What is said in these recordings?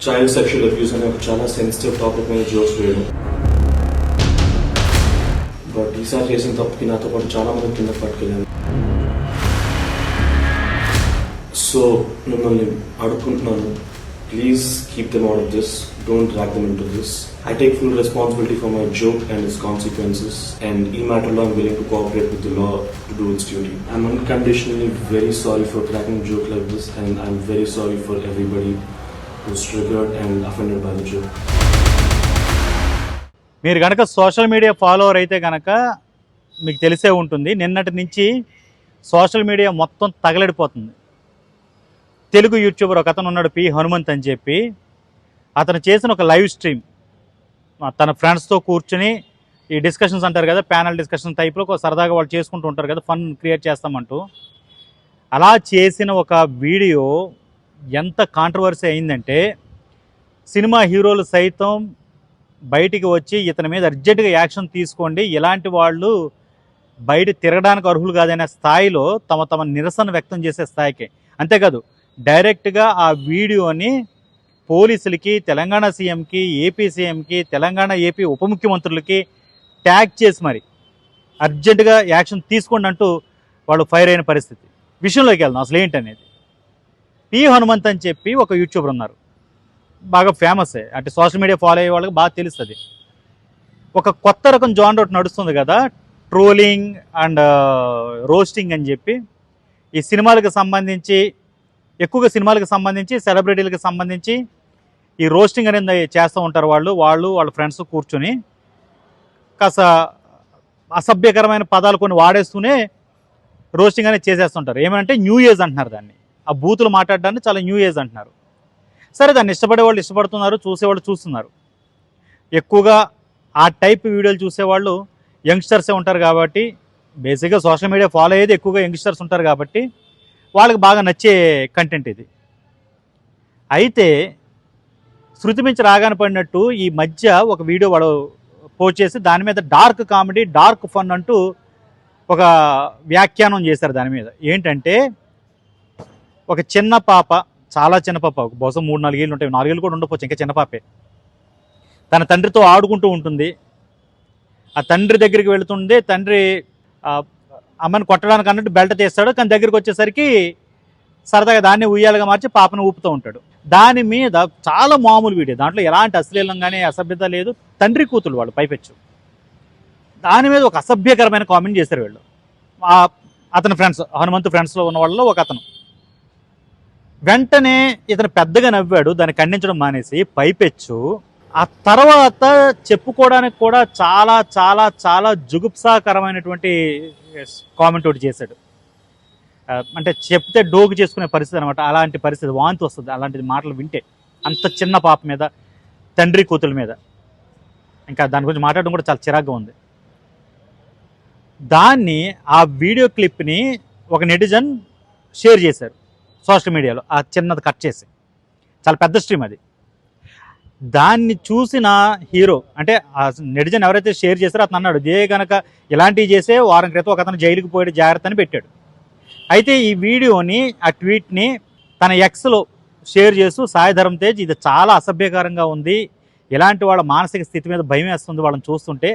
Child sexual abuse అనే ఒక చాలా సెన్సిటివ్ టాపిక్ మీద జోక్స్ వేయడం బట్ ఈసారి చేసిన తప్పుకి నాతో పాటు చాలా మంది కింద పట్టుకెళ్ళాను సో మిమ్మల్ని అడుగుకుంటున్నాను please keep them out of this don't drag them into this I take full responsibility for my joke and its consequences and ఈ మ్యాటర్లో I'm willing to cooperate with the law to do its duty I'm unconditionally very sorry for cracking joke like this and I'm very sorry for everybody who's triggered and offended by the joke. మీరు కనుక social media follower అయితే కనుక మీకు తెలిసే ఉంటుంది నిన్నటి నుంచి social media మొత్తం తగలడిపోతుంది. తెలుగు యూట్యూబర్ ఒక అతను ఉన్నాడు పి. హనుమంత్ అని చెప్పి. అతను చేసిన ఒక లైవ్ స్ట్రీమ్ తన ఫ్రెండ్స్తో కూర్చుని ఈ డిస్కషన్స్ అంటారు కదా ప్యానల్ డిస్కషన్ టైప్లో ఒక సరదాగా వాళ్ళు చేసుకుంటూ ఉంటారు కదా ఫన్ క్రియేట్ చేస్తామంటూ. అలా చేసిన ఒక వీడియో ఎంత కాంట్రవర్సీ అయిందంటే సినిమా హీరోలు సైతం బయటికి వచ్చి ఇతని మీద అర్జెంటుగా యాక్షన్ తీసుకోండి ఇలాంటి వాళ్ళు బయట తిరగడానికి అర్హులు కాదనే స్థాయిలో తమ తమ నిరసన వ్యక్తం చేసే స్థాయికి. అంతేకాదు డైరెక్ట్గా ఆ వీడియోని పోలీసులకి తెలంగాణ సీఎంకి ఏపీ సీఎంకి తెలంగాణ ఏపీ ఉప ముఖ్యమంత్రులకి ట్యాగ్ చేసి మరి అర్జెంటుగా యాక్షన్ తీసుకోండి అంటూ వాళ్ళు ఫైర్ అయిన పరిస్థితి. విషయంలోకి వెళ్దాం. అసలు ఏంటనేది? పి హనుమంత్ అని చెప్పి ఒక యూట్యూబర్ ఉన్నారు. బాగా ఫేమసే అంటే సోషల్ మీడియా ఫాలో అయ్యే వాళ్ళకి బాగా తెలుస్తుంది. ఒక కొత్త రకం జాన్ ఒకటి నడుస్తుంది కదా ట్రోలింగ్ అండ్ రోస్టింగ్ అని చెప్పి ఈ సినిమాలకు సంబంధించి ఎక్కువగా సినిమాలకు సంబంధించి సెలబ్రిటీలకు సంబంధించి ఈ రోస్టింగ్ అనేది చేస్తూ ఉంటారు వాళ్ళు వాళ్ళు వాళ్ళ ఫ్రెండ్స్ కూర్చొని కాస్త అసభ్యకరమైన పదాలు కొన్ని వాడేస్తూనే రోస్టింగ్ అనేది చేసేస్తుంటారు. ఏమంటే న్యూ ఏజ్ అంటున్నారు దాన్ని. ఆ బూతులు మాట్లాడడాన్ని చాలా న్యూ ఏజ్ అంటున్నారు. సరే దాన్ని ఇష్టపడే వాళ్ళు ఇష్టపడుతున్నారు చూసేవాళ్ళు చూస్తున్నారు. ఎక్కువగా ఆ టైప్ వీడియోలు చూసేవాళ్ళు యంగ్స్టర్సే ఉంటారు కాబట్టి బేసిక్గా సోషల్ మీడియా ఫాలో అయ్యేది ఎక్కువగా యంగ్స్టర్స్ ఉంటారు కాబట్టి వాళ్ళకి బాగా నచ్చే కంటెంట్ ఇది. అయితే శృతి మించి రాగానే పడినట్టు ఈ మధ్య ఒక వీడియో వాడు పోస్ట్ చేసి దాని మీద డార్క్ కామెడీ డార్క్ ఫన్ అంటూ ఒక వ్యాఖ్యానం చేశారు దాని మీద. ఏంటంటే ఒక చిన్న పాప చాలా చిన్న పాప బహుశా మూడు నాలుగేళ్ళు ఉంటాయి నాలుగేళ్ళు కూడా ఉండకపోవచ్చు ఇంకా చిన్న పాపే. తన తండ్రితో ఆడుకుంటూ ఉంటుంది. ఆ తండ్రి దగ్గరికి వెళుతుంది తండ్రి అమ్మని కొట్టడానికి అన్నట్టు బెల్ట్ తీస్తాడు కానీ దగ్గరికి వచ్చేసరికి సరదాగా దాన్ని ఉయ్యాలుగా మార్చి పాపను ఊపుతూ ఉంటాడు. దాని మీద చాలా మామూలు వీడియో. దాంట్లో ఎలాంటి అశ్లీలం కానీ అసభ్యత లేదు. తండ్రి కూతురు వాళ్ళు పైపెచ్చు. దాని మీద ఒక అసభ్యకరమైన కామెంట్ చేశారు వీళ్ళు. అతని ఫ్రెండ్స్ హనుమంతు ఫ్రెండ్స్లో ఉన్న వాళ్ళలో ఒక అతను. వెంటనే ఇతను పెద్దగా నవ్వాడు దాన్ని ఖండించడం మానేసి పైపెచ్చు. ఆ తర్వాత చెప్పుకోవడానికి కూడా చాలా చాలా చాలా జుగుప్సాకరమైనటువంటి కామెంట్ ఒకటి చేశాడు. అంటే చెప్తే డోగు చేసుకునే పరిస్థితి అనమాట అలాంటి పరిస్థితి వాంతి వస్తుంది. అలాంటి మాటలు వింటే అంత చిన్న పాప మీద తండ్రి కూతుల మీద. ఇంకా దాని గురించి మాట్లాడడం కూడా చాలా చిరాగ్గా ఉంది. దాన్ని ఆ వీడియో క్లిప్ని ఒక నెటిజన్ షేర్ చేశారు. సోషల్ మీడియాలో ఆ చిన్నది కట్ చేసి. చాలా పెద్ద స్ట్రీమ్ అది. దాన్ని చూసిన హీరో అంటే ఆ నెటిజన్ ఎవరైతే షేర్ చేశారో అతను అన్నాడు ఏ కనుక ఇలాంటివి చేసే వారం క్రితం ఒక అతను జైలుకి పోయాడు జాగ్రత్త అని పెట్టాడు. అయితే ఈ వీడియోని ఆ ట్వీట్ని తన ఎక్స్లో షేర్ చేస్తూ సాయి ధరమ్ తేజ్ ఇది చాలా అసభ్యకరంగా ఉంది. ఇలాంటి వాళ్ళ మానసిక స్థితి మీద భయం వేస్తుంది వాళ్ళని చూస్తుంటే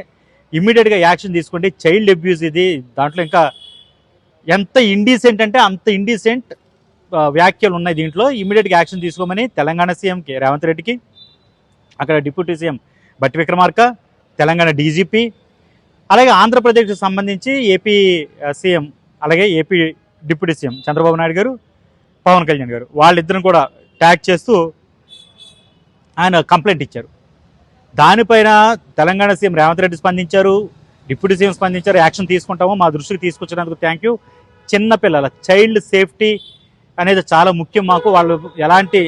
ఇమ్మీడియట్గా యాక్షన్ తీసుకోండి. చైల్డ్ అబ్యూస్ ఇది. దాంట్లో ఇంకా ఎంత ఇండీసెంట్ అంటే అంత ఇండీసెంట్ వ్యాఖ్యలు ఉన్నాయి దీంట్లో. ఇమ్మీడియట్గా యాక్షన్ తీసుకోమని తెలంగాణ సీఎంకి రేవంత్ రెడ్డికి అక్కడ డిప్యూటీ సీఎం బట్టి విక్రమార్క తెలంగాణ డీజీపీ అలాగే ఆంధ్రప్రదేశ్కి సంబంధించి ఏపీ సీఎం అలాగే AP deputy CM Chandrababu Naidu garu Pawan Kalyan గారు వాళ్ళిద్దరిని కూడా ట్యాగ్ చేస్తూ ఆయన కంప్లైంట్ ఇచ్చారు. దానిపైన తెలంగాణ సీఎం రేవంత్ రెడ్డి స్పందించారు డిప్యూటీ సీఎం స్పందించారు యాక్షన్ తీసుకుంటాము మా దృష్టికి తీసుకొచ్చినందుకు థ్యాంక్ యూ. చిన్నపిల్లల చైల్డ్ సేఫ్టీ అనేది చాలా ముఖ్యం మాకు. వాళ్ళు ఎలాంటి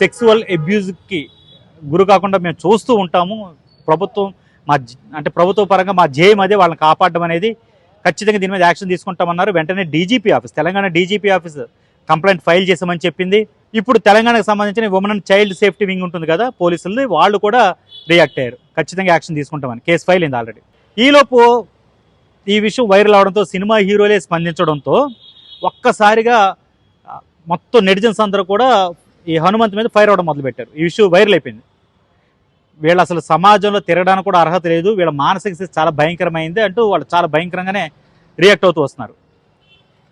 సెక్సువల్ అబ్యూజ్కి గురి కాకుండా మేము చూస్తూ ఉంటాము. ప్రభుత్వం మా అంటే ప్రభుత్వ పరంగా మా ధ్యేయం అదే వాళ్ళని కాపాడడం అనేది ఖచ్చితంగా దీని మీద యాక్షన్ తీసుకుంటామన్నారు. వెంటనే DGP office Telangana DGP office complaint file చేసామని చెప్పింది. ఇప్పుడు తెలంగాణకు సంబంధించిన women and child safety wing ఉంటుంది కదా పోలీసులు వాళ్ళు కూడా రియాక్ట్ అయ్యారు. ఖచ్చితంగా యాక్షన్ తీసుకుంటామని. కేసు ఫైల్ అయింది ఆల్రెడీ. ఈలోపు ఈ విషయం వైరల్ అవడంతో సినిమా హీరోలే స్పందించడంతో ఒక్కసారిగా మొత్తం నెటిజన్స్ అందరూ కూడా ఈ హనుమంత్ మీద ఫైర్ అవడం మొదలుపెట్టారు. ఈ ఇష్యూ వైరల్ అయిపోయింది. వీళ్ళు అసలు సమాజంలో తిరగడానికి కూడా అర్హత లేదు. వీళ్ళ మానసిక స్థితి చాలా భయంకరమైంది అంటూ వాళ్ళు చాలా భయంకరంగానే రియాక్ట్ అవుతూ వస్తున్నారు.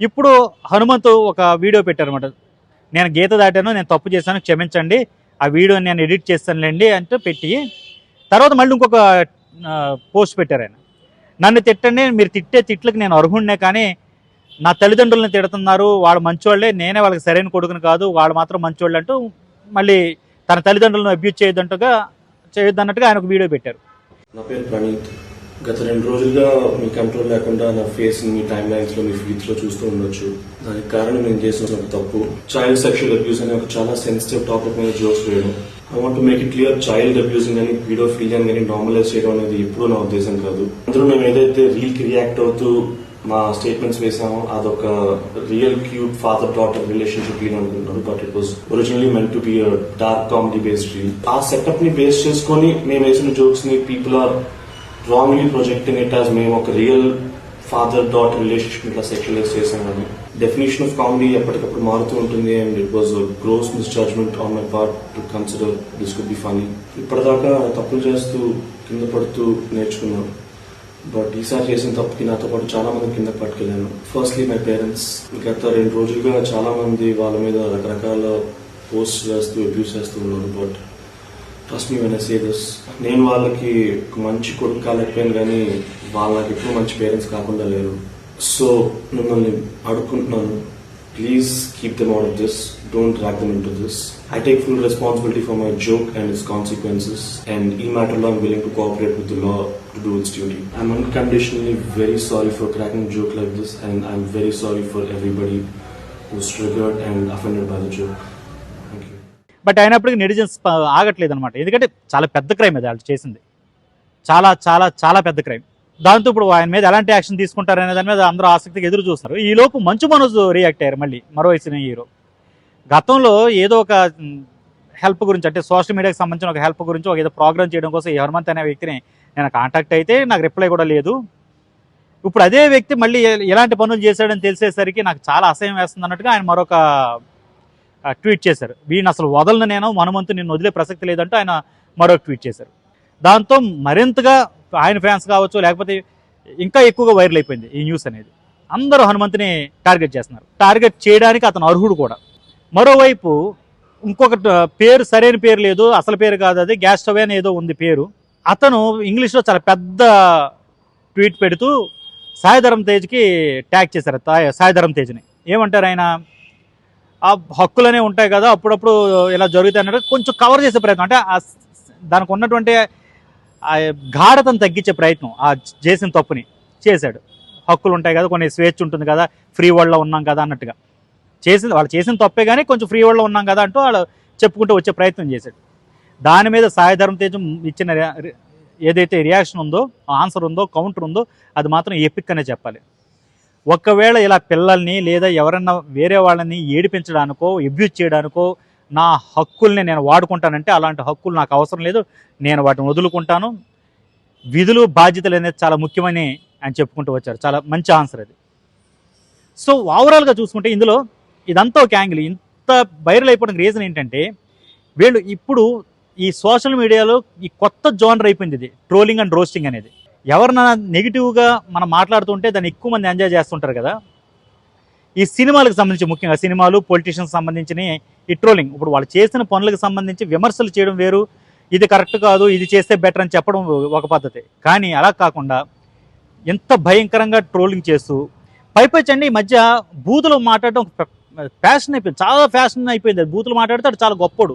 ఇప్పుడు హనుమంతు ఒక వీడియో పెట్టారన్నమాట. నేను గీత దాటాను నేను తప్పు చేశాను క్షమించండి. ఆ వీడియో నేను ఎడిట్ చేస్తానులేండి అంటూ పెట్టి తర్వాత మళ్ళీ ఇంకొక పోస్ట్ పెట్టారు ఆయన. నన్ను తిట్టండి మీరు తిట్టే తిట్లకు నేను అర్హుడినే కానీ నా తల్లిదండ్రులను తిడుతున్నారు వాడు మంచోళ్ళే నేనే వాళ్ళకి సరైన కొడుకుని కాదు వాళ్ళు మాత్రం మంచోళ్ళు అంటూ మళ్ళీ తన తల్లిదండ్రులను అబ్యూజ్ చేయొద్దంటగా చేయొద్దన్నట్టుగా ఆయన ఒక వీడియో పెట్టారు. నా పేరు ప్రణీత్. గత రెండు రోజులుగా మీ కంట్రోల్ లేకుండా నా ఫేస్ మీ టైమ్ లైన్స్లో మీ ఫీడ్స్లో చూస్తూ ఉండొచ్చు. దానికి కారణం నేను చేసిన ఒక తప్పు. చైల్డ్ సెక్షువల్ అబ్యూస్ అనే ఒక చాలా సెన్సిటివ్ టాపిక్ మీద జోక్స్ వేయడం. I want make it clear child abusing అని వీడియో ఫీలింగ్ కానీ నార్మలైజ్ చేయడం అనేది ఎప్పుడూ నా ఉద్దేశం కాదు. అందులో మేము ఏదైతే రీల్కి రియాక్ట్ అవుతూ మా స్టేట్మెంట్స్ వేసాము అదొక real cute father daughter relationship reel అనుకుంటున్నారు but it was originally meant to be dark comedy based reel ఆ సెటప్ని బేస్ చేసుకొని మేము వేసిన జోక్స్ని people are wrongly projecting it as మేము ఒక రియల్ ఫాదర్ డాటర్ రిలేషన్షిప్ ఇట్లా సెక్యులైజ్ చేసామని డెఫినేషన్ ఆఫ్ కామెడీ ఎప్పటికప్పుడు మారుతూ ఉంటుంది and it was gross misjudgement on my part to consider this could be funny ఇప్పటిదాకా తప్పులు చేస్తూ కింద పడుతూ నేర్చుకున్నాను. బట్ ఈసారి చేసిన తప్పుకి నాతో పాటు చాలా మంది కింద పట్టుకెళ్ళాను. ఫస్ట్లీ మై పేరెంట్స్ గత రెండు రోజులుగా చాలా మంది వాళ్ళ మీద రకరకాల పోస్ట్ చేస్తూ అబ్యూస్ చేస్తూ ఉన్నారు. But trust me when say this నేను వాళ్ళకి మంచి కొడుకు కాలేకపోయాను కానీ వాళ్ళకి ఎప్పుడు మంచి పేరెంట్స్ కాకుండా లేరు. సో మిమ్మల్ని అడుక్కుంటున్నాను. Please keep them out of this don't drag them into this I take full responsibility for my joke and its consequences and ఈ మ్యాటర్లో I'm willing to cooperate with the law to do its duty I'm unconditionally very sorry for cracking joke like this and I'm very sorry for everybody who's triggered and offended by the joke thank but అయినప్పటికీ netizens uh, ఆగట్లేదు అనమాట ఎందుకంటే చాలా పెద్ద crime అది వాళ్ళు చేసింది. చాలా చాలా చాలా పెద్ద క్రైమ్ దాంతో ఇప్పుడు ఆయన మీద ఎలాంటి యాక్షన్ తీసుకుంటారనే దాని మీద అందరూ ఆసక్తిగా ఎదురు చూస్తారు. ఈ లోపు మంచు మనోజ్ రియాక్ట్ అయ్యారు మళ్ళీ మరో వేసిన హీరో. గతంలో ఏదో ఒక హెల్ప్ గురించి అంటే సోషల్ మీడియాకి సంబంధించిన ఒక హెల్ప్ గురించి ఒక ఏదో ప్రోగ్రామ్ చేయడం కోసం ఈ హనుమంత్ అనే వ్యక్తిని నేను కాంటాక్ట్ అయితే నాకు రిప్లై కూడా లేదు. ఇప్పుడు అదే వ్యక్తి మళ్ళీ ఎలాంటి పనులు చేశాడని తెలిసేసరికి నాకు చాలా అసహ్యం వేస్తుంది అన్నట్టుగా ఆయన మరొక ట్వీట్ చేశారు. వీడిని అసలు వదలను నేను హనుమంతు నిన్ను వదిలే ప్రసక్తి లేదంటూ ఆయన మరొక ట్వీట్ చేశారు. దాంతో మరింతగా ఆయన ఫ్యాన్స్ కావచ్చు లేకపోతే ఇంకా ఎక్కువగా వైరల్ అయిపోయింది ఈ న్యూస్ అనేది. అందరూ హనుమంతుని టార్గెట్ చేస్తున్నారు. టార్గెట్ చేయడానికి అతను అర్హుడు కూడా. మరోవైపు ఇంకొక పేరు సరైన పేరు లేదు అసలు పేరు కాదు అది గ్యాస్ స్టవ్ అని ఏదో ఉంది పేరు. అతను ఇంగ్లీష్లో చాలా పెద్ద ట్వీట్ పెడుతూ సాయిధరం తేజ్కి ట్యాగ్ చేశారు సాయిధరం తేజ్ని. ఏమంటారు ఆయన? ఆ హక్కులనే ఉంటాయి కదా అప్పుడప్పుడు ఇలా జరుగుతాయి అన్నట్టు కొంచెం కవర్ చేసే ప్రయత్నం. అంటే దానికి ఉన్నటువంటి ఆ గాఢతను తగ్గించే ప్రయత్నం ఆ చేసిన తప్పుని చేశాడు. హక్కులు ఉంటాయి కదా కొన్ని స్వేచ్ఛ ఉంటుంది కదా ఫ్రీ వరల్డ్లో ఉన్నాం కదా అన్నట్టుగా. చేసిన వాళ్ళు చేసిన తప్పే కానీ కొంచెం ఫ్రీ వరల్డ్లో ఉన్నాం కదా అంటూ వాళ్ళు చెప్పుకుంటూ వచ్చే ప్రయత్నం చేశాడు. దాని మీద సాయి ధర్మ తేజం ఇచ్చిన రి- ఏదైతే రియాక్షన్ ఉందో ఆన్సర్ ఉందో కౌంటర్ ఉందో అది మాత్రం ఎపిక్ అనే చెప్పాలి. ఒకవేళ ఇలా పిల్లల్ని లేదా ఎవరన్నా వేరే వాళ్ళని ఏడిపించడానికో అబ్యూజ్ చేయడానికో నా హక్కుల్ని నేను వాడుకుంటానంటే అలాంటి హక్కులు నాకు అవసరం లేదు. నేను వాటిని వదులుకుంటాను. విధులు బాధ్యతలు అనేది చాలా ముఖ్యమని ఆయన చెప్పుకుంటూ వచ్చారు. చాలా మంచి ఆన్సర్ అది. సో ఓవరాల్గా చూసుకుంటే ఇందులో ఇదంతా ఒక యాంగిల్. ఇంత వైరల్ అయిపోవడానికి రీజన్ ఏంటంటే వీళ్ళు ఇప్పుడు ఈ సోషల్ మీడియాలో ఈ కొత్త జోనర్ అయిపోయింది ఇది. ట్రోలింగ్ అండ్ రోస్టింగ్ అనేది. ఎవరినైనా నెగిటివ్గా మనం మాట్లాడుతుంటే దాన్ని ఎక్కువ మంది ఎంజాయ్ చేస్తుంటారు కదా. ఈ సినిమాలకు సంబంధించి ముఖ్యంగా సినిమాలు పొలిటీషియన్స్ సంబంధించిన ఈ ట్రోలింగ్ ఇప్పుడు వాళ్ళు చేసిన పనులకు సంబంధించి విమర్శలు చేయడం వేరు. ఇది కరెక్ట్ కాదు ఇది చేస్తే బెటర్ అని చెప్పడం ఒక పద్ధతి. కానీ అలా కాకుండా ఎంత భయంకరంగా ట్రోలింగ్ చేస్తూ పైపచ్చండి ఈ మధ్య బూతులు మాట్లాడడం ఫ్యాషన్ అయిపోయింది. చాలా ఫ్యాషన్ అయిపోయింది. బూతులు మాట్లాడితే చాలా గొప్పడు.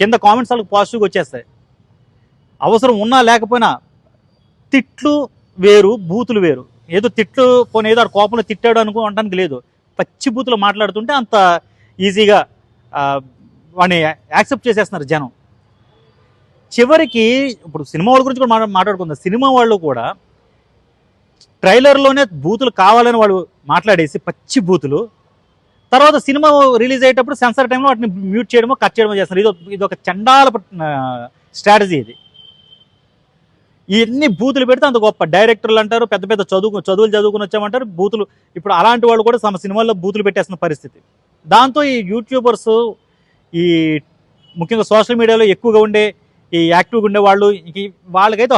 కింద కామెంట్స్ వాళ్ళకి పాజిటివ్గా వచ్చేస్తాయి. అవసరం ఉన్నా లేకపోయినా తిట్లు వేరు బూతులు వేరు. ఏదో తిట్లు పోనీ ఏదో కోపంలో తిట్టాడు అనుకో అనడానికి లేదు. పచ్చి బూతులు మాట్లాడుతుంటే అంత ఈజీగా వాడిని యాక్సెప్ట్ చేసేస్తున్నారు జనం. చివరికి ఇప్పుడు సినిమా వాళ్ళ గురించి కూడా మాట్లా మాట్లాడుకుందాం. సినిమా వాళ్ళు కూడా ట్రైలర్లోనే బూతులు కావాలని వాళ్ళు మాట్లాడేసి పచ్చి బూతులు తర్వాత సినిమా రిలీజ్ అయ్యేటప్పుడు సెన్సార్ టైంలో వాటిని మ్యూట్ చేయడమో కట్ చేయడమో చేస్తారు ఇది ఇది ఒక చండాల స్ట్రాటజీ ఇది. ఇవన్నీ బూతులు పెడితే అంత గొప్ప. డైరెక్టర్లు అంటారు పెద్ద పెద్ద చదువు చదువులు చదువుకుని వచ్చామంటారు బూతులు. ఇప్పుడు అలాంటి వాళ్ళు కూడా తమ సినిమాల్లో బూతులు పెట్టేస్తున్న పరిస్థితి. దాంతో ఈ యూట్యూబర్స్ ఈ ముఖ్యంగా సోషల్ మీడియాలో ఎక్కువగా ఉండే ఈ యాక్టివ్గా ఉండే వాళ్ళు వాళ్ళకైతే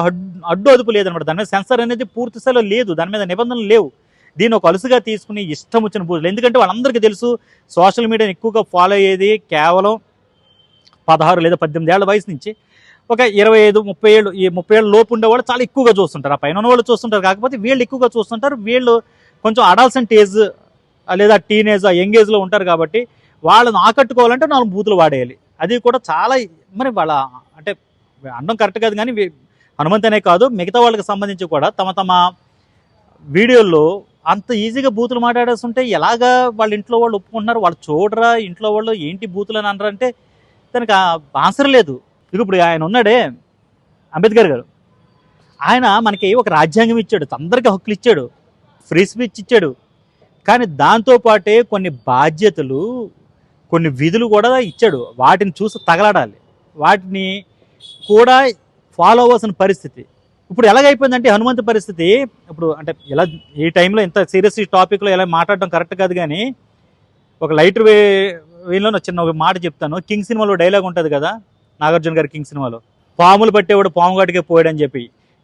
అడ్డు అదుపు లేదనమాట. దాని మీద సెన్సర్ అనేది పూర్తి స్థాయిలో లేదు. దాని మీద నిబంధనలు లేవు. దీన్ని ఒక అలుసుగా తీసుకుని ఇష్టం వచ్చిన బూతులు. ఎందుకంటే వాళ్ళందరికీ తెలుసు సోషల్ మీడియాని ఎక్కువగా ఫాలో అయ్యేది కేవలం పదహారు లేదా పద్దెనిమిది ఏళ్ళ వయసు నుంచి ఒక ఇరవై ఐదు ముప్పై ఏళ్ళు ఈ ముప్పై ఏళ్ళు లోపు ఉండేవాళ్ళు చాలా ఎక్కువగా చూస్తుంటారు. ఆ పైన వాళ్ళు చూస్తుంటారు. కాకపోతే వీళ్ళు ఎక్కువగా చూస్తుంటారు. వీళ్ళు కొంచెం అడాల్సెంట్ ఏజ్ లేదా టీనేజ్ ఆ యంగ్ ఏజ్లో ఉంటారు కాబట్టి వాళ్ళని ఆకట్టుకోవాలంటే నాలుగు బూతులు వాడేయాలి. అది కూడా చాలా మరి వాళ్ళ అంటే అనడం కరెక్ట్ కాదు కానీ హనుమంతనే కాదు. మిగతా వాళ్ళకి సంబంధించి కూడా తమ తమ వీడియోల్లో అంత ఈజీగా బూతులు మాట్లాడేస్తుంటే ఎలాగా వాళ్ళ ఇంట్లో వాళ్ళు ఒప్పుకుంటున్నారు? వాళ్ళు చూడరా ఇంట్లో వాళ్ళు ఏంటి బూతులు అని అనరంటే దానికి ఆన్సర్ లేదు. ఇప్పుడు ఆయన ఉన్నాడే అంబేద్కర్ గారు. ఆయన మనకి ఒక రాజ్యాంగం ఇచ్చాడు అందరికీ హక్కులు ఇచ్చాడు ఫ్రీ స్పీచ్ ఇచ్చాడు. కానీ దాంతోపాటే కొన్ని బాధ్యతలు కొన్ని విధులు కూడా ఇచ్చాడు. వాటిని చూసి తగలడాలి. వాటిని కూడా ఫాలో అవ్వాల్సిన పరిస్థితి. ఇప్పుడు ఎలాగైపోయిందంటే హనుమంతు పరిస్థితి ఇప్పుడు అంటే ఇలా ఈ టైంలో ఇంత సీరియస్ టాపిక్లో ఇలా మాట్లాడడం కరెక్ట్ కాదు కానీ ఒక లైటర్ వే వేలో చిన్న ఒక మాట చెప్తాను. కింగ్ సినిమాలో డైలాగ్ ఉంటుంది కదా నాగార్జున గారి కింగ్ సినిమాలో. పాములు పట్టేవాడు పాముగాటికే పోయాడని చెప్పి.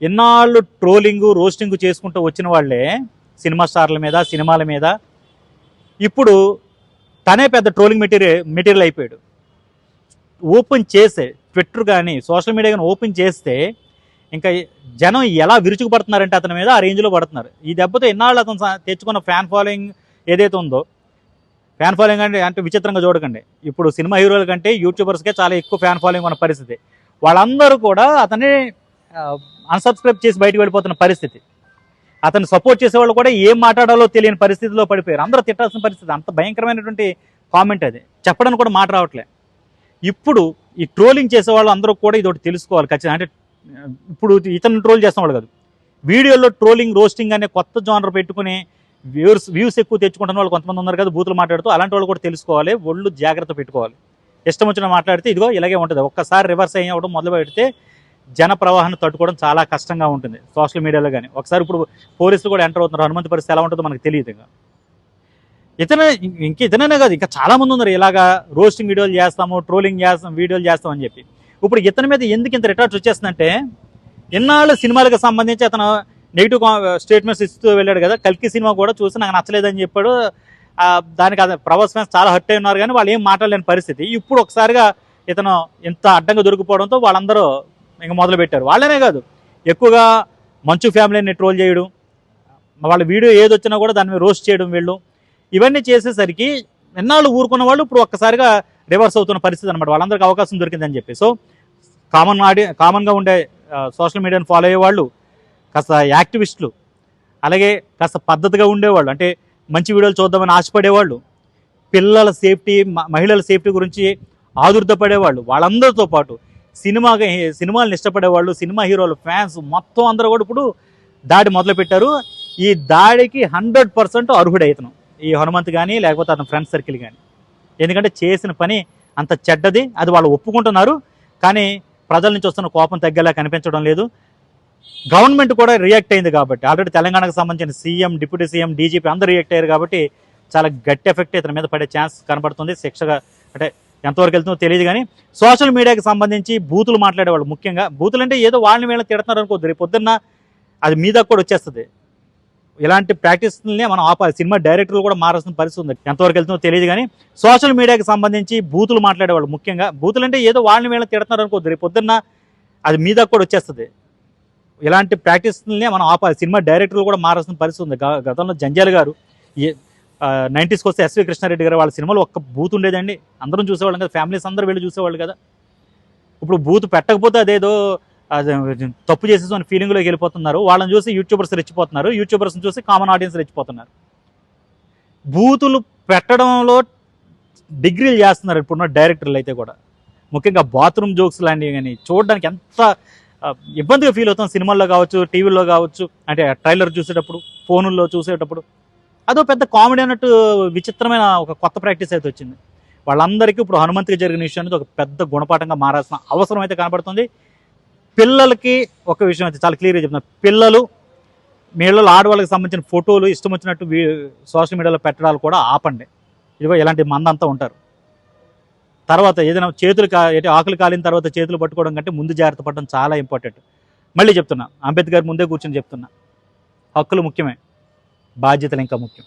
ఎన్నాళ్ళు ట్రోలింగ్ రోస్టింగ్ చేసుకుంటూ వచ్చిన వాళ్ళే సినిమా స్టార్ల మీద సినిమాల మీద. ఇప్పుడు తనే పెద్ద ట్రోలింగ్ మెటీరియల్ మెటీరియల్ అయిపోయాడు. ఓపెన్ చేసే ట్విట్టర్ కానీ సోషల్ మీడియా కానీ ఓపెన్ చేస్తే ఇంకా జనం ఎలా విరుచుకుపడుతున్నారంటే అతని మీద ఆ రేంజ్లో పడుతున్నారు. ఈ దెబ్బతో ఎన్నాళ్ళు అతను తెచ్చుకున్న ఫ్యాన్ ఫాలోయింగ్ ఏదైతే ఉందో ఫ్యాన్ ఫాలోయింగ్ అంటే అంటే విచిత్రంగా చూడకండి. ఇప్పుడు సినిమా హీరోల కంటే యూట్యూబర్స్కే చాలా ఎక్కువ ఫ్యాన్ ఫాలోయింగ్ ఉన్న పరిస్థితి. వాళ్ళందరూ కూడా అతన్ని అన్సబ్స్క్రైబ్ చేసి బయటకు వెళ్ళిపోతున్న పరిస్థితి. అతను సపోర్ట్ చేసే వాళ్ళు కూడా ఏం మాట్లాడాలో తెలియని పరిస్థితిలో పడిపోయారు. అందరూ తిట్టాల్సిన పరిస్థితి. అంత భయంకరమైనటువంటి కామెంట్ అది. చెప్పడానికి కూడా మాట రావట్లే. ఇప్పుడు ఈ ట్రోలింగ్ చేసే వాళ్ళు అందరూ కూడా ఇది ఒకటి తెలుసుకోవాలి ఖచ్చితంగా. అంటే ఇప్పుడు ఇతను ట్రోల్ చేస్తున్న వాళ్ళు కాదు. వీడియోలో ట్రోలింగ్ రోస్టింగ్ అనే కొత్త జానర్ పెట్టుకుని వ్యూస్ వ్యూస్ ఎక్కువ తెచ్చుకుంటున్న వాళ్ళు కొంతమంది ఉన్నారు కదా బూతులు మాట్లాడుతూ అలాంటి వాళ్ళు కూడా తెలుసుకోవాలి ఒళ్ళు జాగ్రత్త పెట్టుకోవాలి. ఇష్టం వచ్చిన మాట్లాడితే ఇదిగో ఇలాగే ఉంటుంది. ఒక్కసారి రివర్స్ అయ్యవడం మొదలు పెడితే జన ప్రవాహాన్ని తట్టుకోవడం చాలా కష్టంగా ఉంటుంది సోషల్ మీడియాలో కానీ ఒకసారి ఇప్పుడు పోలీసులు కూడా ఎంటర్ అవుతున్నారు హనుమంత్ పరిస్థితి ఎలా ఉంటుందో మనకు తెలియదు ఇంకా. ఇతనే ఇంక ఇతనే కాదు ఇంకా చాలామంది ఉన్నారు ఇలాగా రోస్టింగ్ వీడియోలు చేస్తాము ట్రోలింగ్ చేస్తాం వీడియోలు చేస్తాం అని చెప్పి. ఇప్పుడు ఇతని మీద ఎందుకు ఇంత రిటార్ట్స్ వచ్చేస్తుందంటే ఇన్నాళ్ళు సినిమాలకు సంబంధించి అతను నెగిటివ్ స్టేట్మెంట్స్ ఇస్తూ వెళ్ళాడు కదా. కల్కి సినిమా కూడా చూసి నాకు నచ్చలేదని చెప్పాడు. దానికి అది ప్రభాస్ ఫ్యాన్స్ చాలా హర్ట్ అయి ఉన్నారు కానీ వాళ్ళు ఏం మాట్లాడలేని పరిస్థితి. ఇప్పుడు ఒకసారిగా ఇతను ఇంత అడ్డంగా దొరికిపోవడంతో వాళ్ళందరూ ఇంకా మొదలు పెట్టారు వాళ్ళనే కాదు ఎక్కువగా మంచు ఫ్యామిలీని ట్రోల్ చేయడం వాళ్ళ వీడియో ఏది వచ్చినా కూడా దాని మీద రోస్ట్ చేయడం వీళ్ళు. ఇవన్నీ చేసేసరికి ఎన్నాళ్ళు ఊరుకున్న వాళ్ళు ఇప్పుడు ఒక్కసారిగా రివర్స్ అవుతున్న పరిస్థితి అనమాట వాళ్ళందరికీ అవకాశం దొరికిందని చెప్పి. సో కామన్ ఆడి కామన్గా ఉండే సోషల్ మీడియాను ఫాలో అయ్యే వాళ్ళు కాస్త యాక్టివిస్టులు అలాగే కాస్త పద్ధతిగా ఉండేవాళ్ళు. అంటే మంచి వీడియోలు చూద్దామని ఆశపడేవాళ్ళు. పిల్లల సేఫ్టీ మ- మహిళల సేఫ్టీ గురించి ఆదుర్దపడేవాళ్ళు. వాళ్ళందరితో పాటు సినిమాగా సినిమాలను ఇష్టపడేవాళ్ళు సినిమా హీరోలు ఫ్యాన్స్ మొత్తం అందరూ కూడా ఇప్పుడు దాడి మొదలుపెట్టారు. ఈ దాడికి హండ్రెడ్ పర్సెంట్ అర్హుడైతను. ఈ హనుమంత్ కానీ లేకపోతే అతని ఫ్రెండ్స్ సర్కిల్ కానీ ఎందుకంటే చేసిన పని అంత చెడ్డది అది వాళ్ళు ఒప్పుకుంటున్నారు. కానీ ప్రజల నుంచి వస్తున్న కోపం తగ్గేలా కనిపించడం లేదు. గవర్నమెంట్ కూడా రియాక్ట్ అయింది కాబట్టి. ఆల్రెడీ తెలంగాణకు సంబంధించిన సీఎం డిప్యూటీ సీఎం డీజీపీ అందరూ రియాక్ట్ అయ్యారు కాబట్టి చాలా గట్టి ఎఫెక్ట్ ఇతని మీద పడే ఛాన్స్ కనబడుతుంది. శిక్షగా అంటే ఎంతవరకు వెళ్తుందో తెలియదు కానీ సోషల్ మీడియాకి సంబంధించి బూతులు మాట్లాడేవాళ్ళు ముఖ్యంగా. బూతులు అంటే ఏదో వాళ్ళని వీళ్ళని తిడుతున్నారు అనుకోద్దు రేపు పొద్దున్న అది మీద కూడా వచ్చేస్తుంది. ఇలాంటి ప్రాక్టీస్ని మనం ఆపాలి సినిమా డైరెక్టర్లు కూడా మారాల్సిన పరిస్థితి ఉంది. ఎంతవరకు వెళ్తుందో తెలియదు కానీ సోషల్ మీడియాకి సంబంధించి బూతులు మాట్లాడేవాళ్ళు ముఖ్యంగా. బూతులు అంటే ఏదో వాళ్ళని వీళ్ళని తిడుతున్నారు అనుకోద్దు రేపు పొద్దున్న అది మీద కూడా వచ్చేస్తుంది. ఇలాంటి ప్రాక్టీస్ని మనం ఆపాలి. సినిమా డైరెక్టర్లు కూడా మారాల్సిన పరిస్థితి ఉంది. గ- గతంలో జంజాల్ గారు ఏ నైంటీస్కి వస్తే ఎస్వి కృష్ణారెడ్డి గారు వాళ్ళ సినిమాలో ఒక్క బూత్ ఉండేదండి. అందరం చూసేవాళ్ళం కదా. ఫ్యామిలీస్ అందరూ వెళ్ళి చూసేవాళ్ళు కదా. ఇప్పుడు బూత్ పెట్టకపోతే అదేదో అది తప్పు అని ఫీలింగ్లోకి వెళ్ళిపోతున్నారు. వాళ్ళని చూసి యూట్యూబర్స్ రెచ్చిపోతున్నారు. యూట్యూబర్స్ని చూసి కామన్ ఆడియన్స్ రెచ్చిపోతున్నారు. బూతులు పెట్టడంలో డిగ్రీలు చేస్తున్నారు ఇప్పుడున్న డైరెక్టర్లు అయితే కూడా. ముఖ్యంగా బాత్రూమ్ జోక్స్ లాంటివి కానీ చూడడానికి ఎంత ఇబ్బందిగా ఫీల్ అవుతాం. సినిమాల్లో కావచ్చు టీవీలో కావచ్చు అంటే ట్రైలర్ చూసేటప్పుడు ఫోనుల్లో చూసేటప్పుడు. అదో పెద్ద కామెడీ అన్నట్టు విచిత్రమైన ఒక కొత్త ప్రాక్టీస్ అయితే వచ్చింది. వాళ్ళందరికీ ఇప్పుడు హనుమంతికి జరిగిన విషయం అనేది ఒక పెద్ద గుణపాఠంగా మారాల్సిన అవసరం అయితే కనబడుతుంది. పిల్లలకి ఒక విషయం అయితే చాలా క్లియర్గా చెప్తున్నా. పిల్లలు మీళ్ళలో ఆడవాళ్ళకి సంబంధించిన ఫోటోలు ఇష్టం వచ్చినట్టు సోషల్ మీడియాలో పెట్టడాలు కూడా ఆపండి. ఇదిగో ఇలాంటి మందంతా ఉంటారు. తర్వాత ఏదైనా చేతులు కా ఆకులు కాలిన తర్వాత చేతులు పట్టుకోవడం కంటే ముందు జాగ్రత్త పడడం చాలా ఇంపార్టెంట్. మళ్ళీ చెప్తున్నా అంబేద్కర్ ముందే కూర్చొని చెప్తున్నా హక్కులు ముఖ్యమే బాధ్యతలు ఇంకా ముఖ్యం.